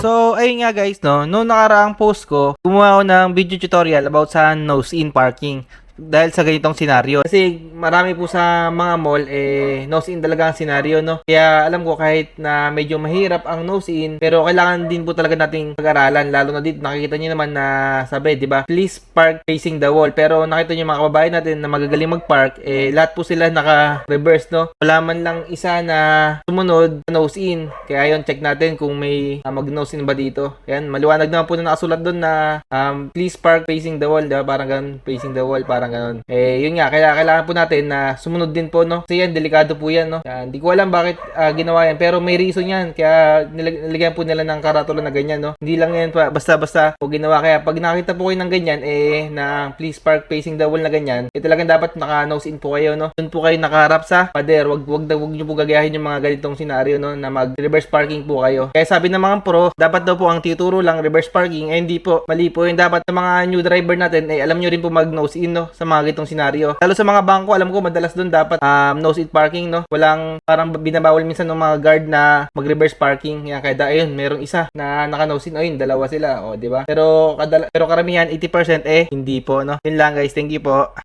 So, ayun nga guys, no, noong nakaraang post ko, gumawa ako ng video tutorial about sa nose-in parking dahil sa ganitong senaryo. Kasi marami po sa mga mall, eh, nose-in talaga ang senaryo, no? Kaya alam ko kahit na medyo mahirap ang nose-in, pero kailangan din po talaga nating pag-aralan, lalo na dito, nakikita nyo naman na sabi, di ba? Please park facing the wall. Pero nakita nyo mga kababayan natin na magagaling mag-park, eh, lahat po sila naka-reverse, no? Wala man lang isa na sumunod nose-in. Kaya yun, check natin kung may uh, mag-nose-in ba dito. Yan, maliwanag naman po na nakasulat doon na um, please park facing the wall, di ba? Parang ganun, facing the wall, parang ganun. Eh, yun nga, kaya kailangan po natin na sumunod din po, no? Kasi yan, delikado po yan, no? Yan, hindi ko alam bakit ah, ginawa yan, pero may reason yan. Kaya nilag- nilagyan po nila ng karatula na ganyan, no? Hindi lang yan pa, basta-basta po ginawa. Kaya pag nakita po kayo ng ganyan, eh, na please park facing the wall na ganyan, eh, talagang dapat naka-nose in po kayo, no? Doon po kayo nakaharap sa pader. Wag, wag, wag nyo po gagayahin yung mga ganitong senaryo, no? Na mag-reverse parking po kayo. Kaya sabi ng mga pro, dapat daw po ang tituro lang reverse parking, eh, hindi po. Mali po yun. Dapat sa mga new driver natin, eh, alam nyo rin po mag-nose in, no? Sa mga ganitong senaryo. Lalo sa mga bangko, alam ko, madalas doon dapat um, nose in parking, no? Walang parang binabawal minsan ng mga guard na mag-reverse parking. Yan, kaya ayun, merong isa na naka-nose in. Ayun, dalawa sila, o, di ba? Pero, kadala- pero karamihan, 80% eh, hindi po, no? Yun lang, guys. Thank you po.